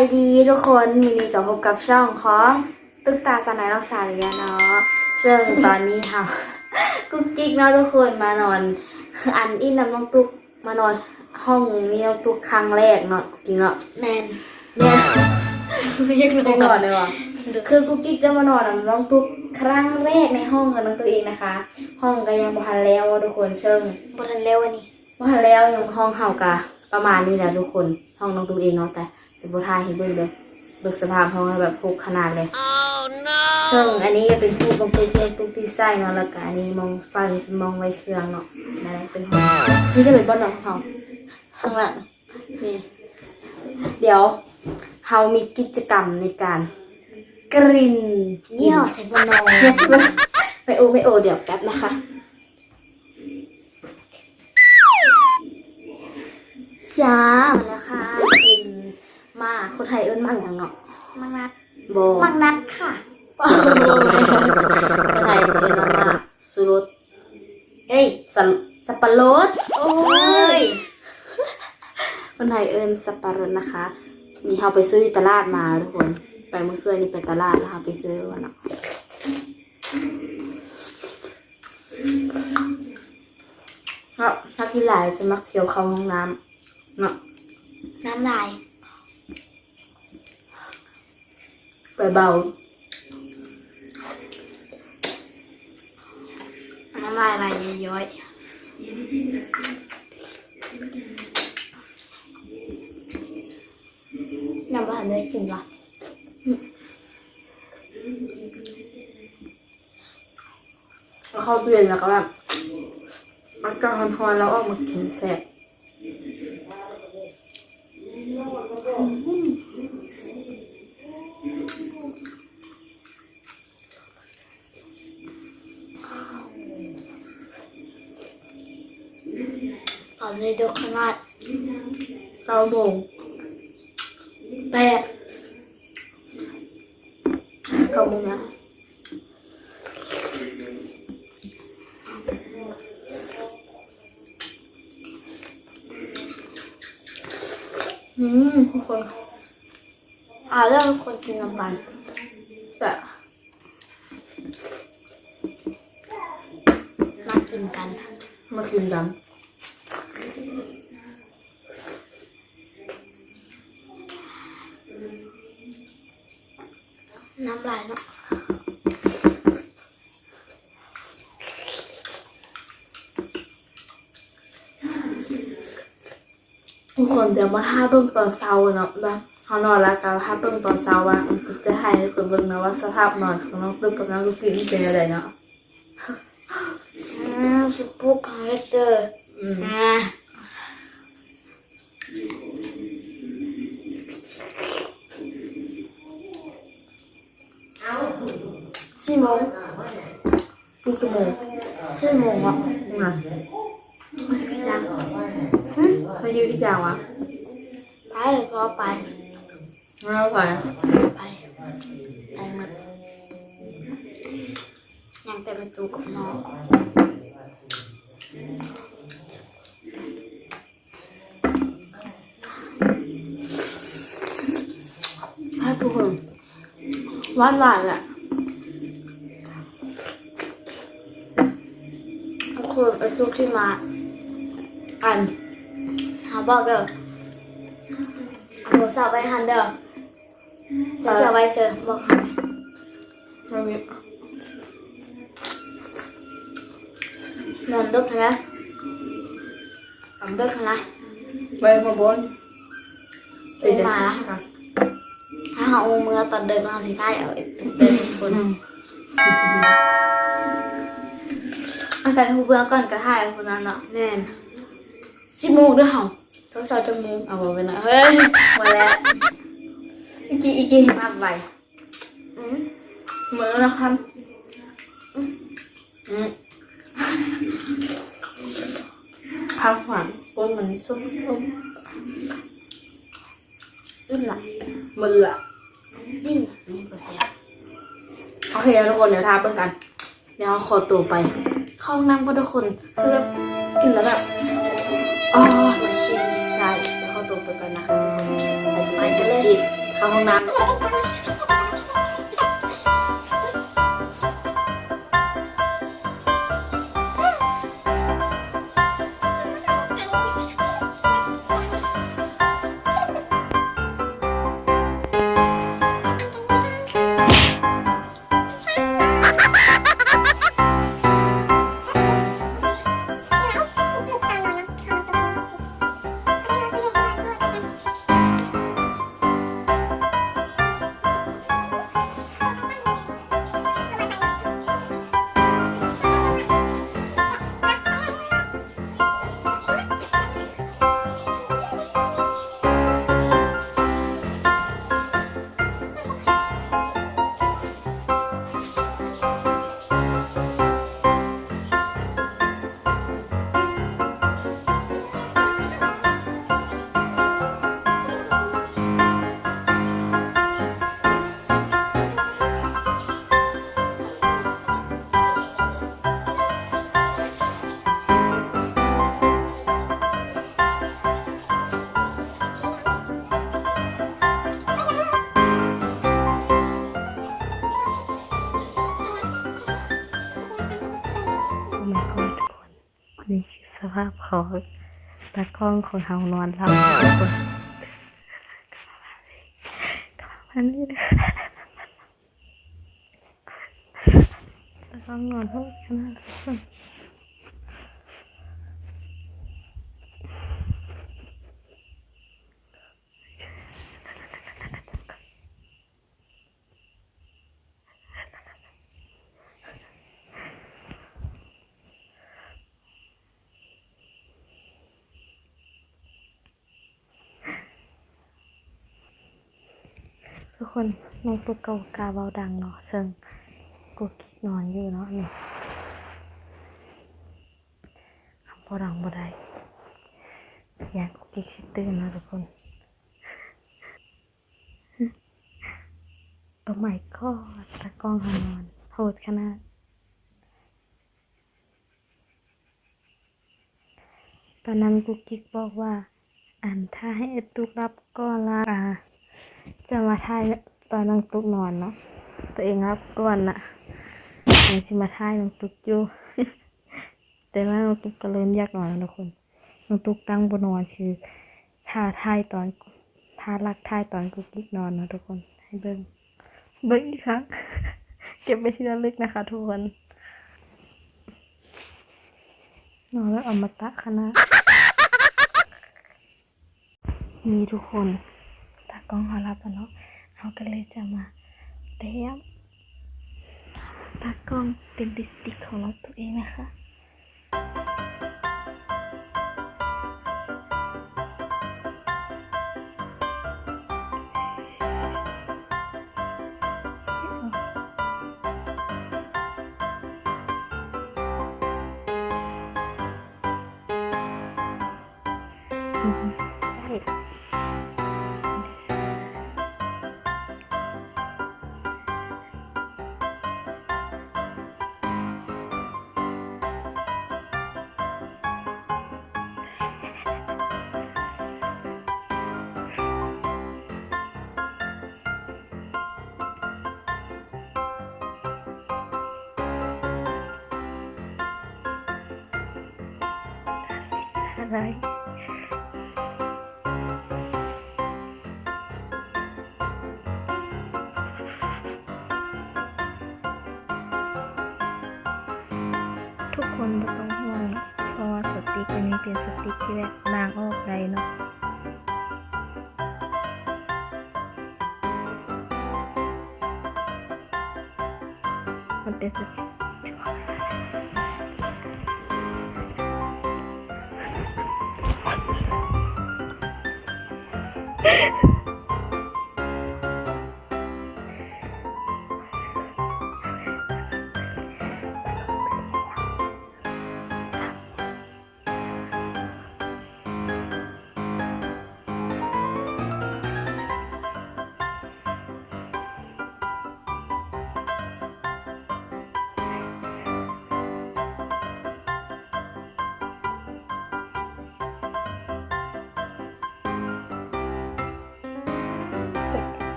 ายดีทุกคนมินีกับพบกับช่องของตุ๊กตาสนายรักษาเรียนเนาะซึ่งตอนนี้ค่ะกุ๊กกิ๊กเนาะทุกคนมานอน อันอินนำน้องตุ๊กมานอนห้องนี้น้องตุ๊กครั้งแรกเนาะจริงเนาะแมนเนี่ยเรียกไม่น้องนอนเลยวะคือกุ๊กกิ๊กจะมานอนกับน้องตุ๊กครั้งแรกในห้องกับน้องตัวเองนะคะ ห้องก็ยังบ่ทันแล้วอะทุกคนเชิงบทันเร็วอันนี้ว่าแล้วยังห้องเฮากะประมาณนี้แหละทุกคนห้องน้องตูเองเนาะแต่ จะบูทายให้เบิ่งเลยเบิกสภาพห้องให้แบบพุกขนาดเลยซึ่งอันนี้จะเป็นผู้กำกับเสียงตุ๊กตีไส้เนาะแล้วก็อันนี้มองไฟมองไว้เครื่องเนาะนั่นแหละเป็นห้องนี่จะเป็นบ้านนอนของเราข้างหลังนี่เดี๋ยวเฮามีกิจกรรมในการกรินเยี่ยวใส่บนนอนเนี่ยสิมันไม่โอไม่โอเดี๋ยวแป๊บนะคะ จ้ามาแล้วค่ะกินมากคนไทยเอิ้นมากอย่างเนาะ มังนัดโบมังนัดค่ะคนไทยเอิ้นมากสุรสเฮ้ยสับสับปะรดโอ้ยคนไทยเอิ้นสับปะรดนะคะ นี่เราไปซื้อที่ตลาดมาทุกคน ไปเมื่อช่วยนี่ไปตลาดแล้วเราไปซื้อวันเนาะครับถ้ากินหลายจะมักเคี้ยวเข้าห้องน้ำเนาะน้ำลาย ไปเบาน้ำลายลายย้อยน้ำลายได้กลิ่นวะแล้วเข้าตู้เย็นแล้วก็แบบอากาศร้อนๆแล้วออกมากินแซ่บ ก่อนเลยดูขนาดเก้าโมงแปดเก้าโมงนะอืมทุกคนอ่าเรื่องคนกินน้ำตาลแบบมากินกัน มากินกัน น้ำลายเนาะทุกคนเดี๋ยวมาท่าเบิ่งตอนเช้าเนาะแบบเขานอนแล้วกันท่าเบิ่งตอนเช้าว่าอืมจะให้ทุกคนเบิ่งนะว่าสภาพนอนของน้องตึกกับน้องลูกกิ๊กเป็นอะไรเนาะอืมสุปุกของเจออืมอ่า สี่โมงกี่ชั่วโมงชั่วโมงอะนะยังมาอยู่ที่จางวะไปเลยก็ไปไม่เอาไปไปไปหมดยังแต่ประตูกับน้องให้ทุกคนวานหวานแหละ ก็คือไอ้ทุกที่มาอันหาบอกเด้อเอาโทรศัพท์ไว้หันเด้อโทรศัพท์ไว้เซอร์บอกหันไม่มีนอนดึกนะนอนดึกนะไปมาบนไปมาถ้าเขาเอามือตอนเดินมาสิท้ายเอาไอ้เดินคน อาศัยหูเบื้องก่อนกระถ่ายคนนั้นเนาะแน่นสิบโมงด้วยเหรอทดสอบจมูกเอาไว้นะเฮ้ยมาแล้วอีกกี่อีกกี่มากไปอืมเหมือนแล้วนะครับอืมพักหวานปนเหมือนส้มส้มอิ่มละมืออะอิ่มละนี่ก็เสียโอเคแล้วทุกคนเดี๋ยวทาเบิ่งกัน เดี๋ยวขอตัวไปเข้า ห้องน้ำก็ทุกคนคือแบบกินแล้วแบบอ๋อมาชิมใช่เดี๋ยวขอตัวไปกันนะคะไปกันเลยกินเข้าห้องน้ำ สภาพของตะกล้องของเฮานอนหลับทุกคนกลับมานี่เลยตะกล้องนอนห้องกันนะ ทุกคนทุกคนน้องตุ๊กเกากาเบาดังเนาะซึ่งกูคิดนอนอยู่เนาะนี่คำพอดังบ่ได้อยากกูคิดสิตื่นนะทุกคนโอ้ my god ตากองเฮานอนโหดขนาดตอนนั้นกุกกิ๊กบอกว่า อันถ้าให้ไอ้ตุ๊กรับก็ลา จะมาทายตอนน้องตุ๊กนอนเนาะตัวเองรับก่อนน่ะยังจะมาทายน้องตุ๊กอยู่แต่ว่าน้องตุ๊กก็เริ่มยากนอนแล้วทุกคนน้องตุ๊กตั้งบนนอนคือท่าทายตอนท่ารักทายตอนกุ๊กกิ๊กนอนเนาะทุกคนให้เบิ้งเบิ้งอีกครั้งเก็บไปที่ระลึกนะคะทุกคนนอนแล้วอมตะขนาดมีทุกคน กล้องเขารับแล้วเนาะเขาก็เลยจะมาเตรียมตากล้องเป็นลิสติกของเราตัวเองนะคะ อะไร ทุกคนไม่ต้องห่วงเพราะว่าสติกอันนี้เป็นสติกที่แบบนางออกไรเนาะมันเป็นสติก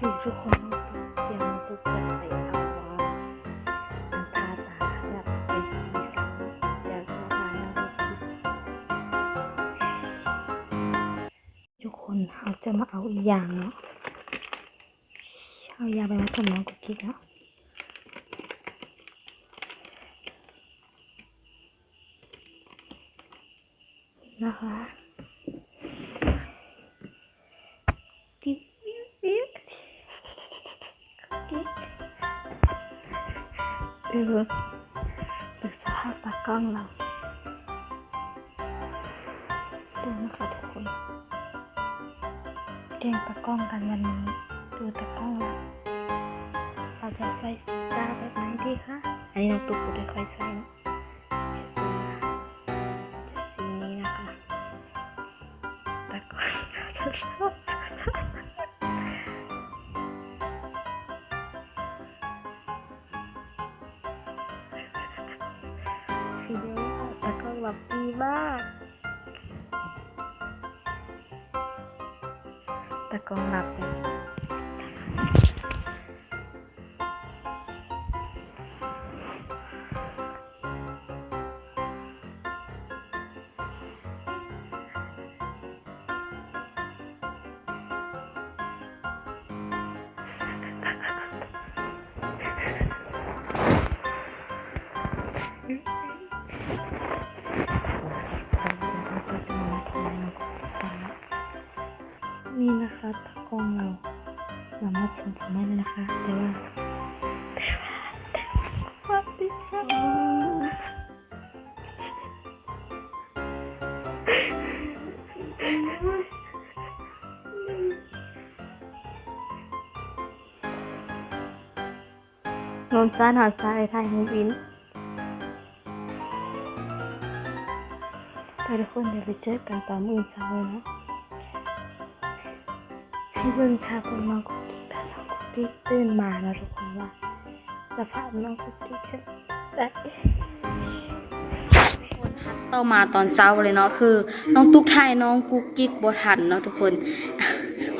คือทุกคนเตรียมมาตุกจะไปเอาว่าอันทาตาแบบเป็นสีสันอยากจะทานอะไรคิดทุกคนเราจะมาเอาอีกอย่างเนาะเอายาไปมาทำน้องกุ๊กกิ๊กเนาะนะคะ ดูดูสภาพตากล้องเรา ดูนะคะทุกคนเก่งตะกล้องกันวันนี้ ดูตะกล้องแล้วเราจะใส่ตาแบบไหนดีคะ อันนี้น้องตุ๊กไม่ค่อยใส่นะจะสีนี้นะคะตะกล้องจะชอบ สีนี้ตะกล้องแบบดีมากตะกล้องหลับเลยามารถส่งผมได้เลยนะคะแต่ว่าแต่ว่าแต่ว่าดิค่ะนนท์จ้านหาดทรายไทยมูวินไปทุกคนเดี๋ยวไปเจอกันตอนมื้อเช้าเลยนะให้เบิ่งค่ะคุณน้องกุ๊กกิ๊กแต่น้องกุ๊กกิ๊ก ตื่นมาแล้วทุกคนว่าสภาพน้องกุ๊กกิ๊กคือได้ต้องมาตอนเช้าเลยเนาะคือ น้องตุ๊กไทยน้องกุ๊กกิ๊กบทันเนาะทุกคน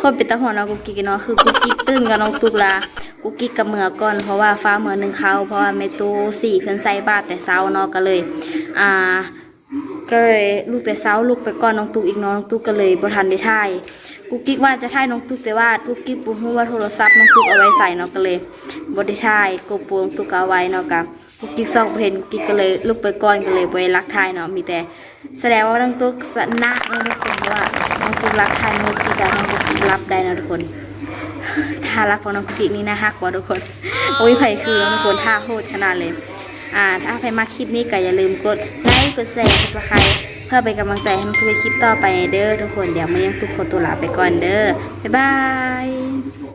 คนเป็นตาหัวน้องกุ๊กกิ๊กเนาะคือกุ๊กกิ๊กตื่นกับน้องตุ๊กละกุ๊กกิ๊กกับเมือก่อนเพราะว่าฟ้าเมือหนึ่งเขาเพราะว่าเมตูสี่เพิ่นใส่บาตรแต่เช้าเนาะก็เลย อ่าก็เลยลูกแต่เช้าลูกไปก่อนน้องตุ๊กอีกเนาะน้องตุ๊กก็เลยบทันได้ถ่าย กุ๊กกิ๊กว่าจะถ่ายน้องตุ๊กแต่ว่ากุ๊กกิ๊กปูฮู้ว่าโทรศัพท์น้องตุ๊กเอาไว้ใส่เนาะก็เลยบ่ได้ถ่ายกโปรงตุ๊กเอาไว้เนาะกะกุ๊กกิ๊กซอกเห็นกิ๊กก็เลยลุกไปก่อนก็เลยได้รักถ่ายเนาะมีแต่ แสดงว่าน้องตุ๊กสนะเนาะทุกคนเพราะว่าน้องตุ๊กรักถ่ายน้องกุ๊กกิ๊กอะน้องกุ๊กรับได้นะทุกคนท่ารักของน้องกุ๊กกิ๊กนี่น่าฮักกว่าทุกคนโอ้ยไผคือทุกคนท่าโหดขนาดเลยอ่าถ้าใครมาคลิปนี้ก็อย่าลืมกดไลค์กดแชร์กดซับสไครต์ เพื่อเป็นกำลังใจให้ทุกคลิปต่อไปเด้อทุกคนเดี๋ยวมายังทุกคนตัวลาไปก่อนเด้อบ๊ายบาย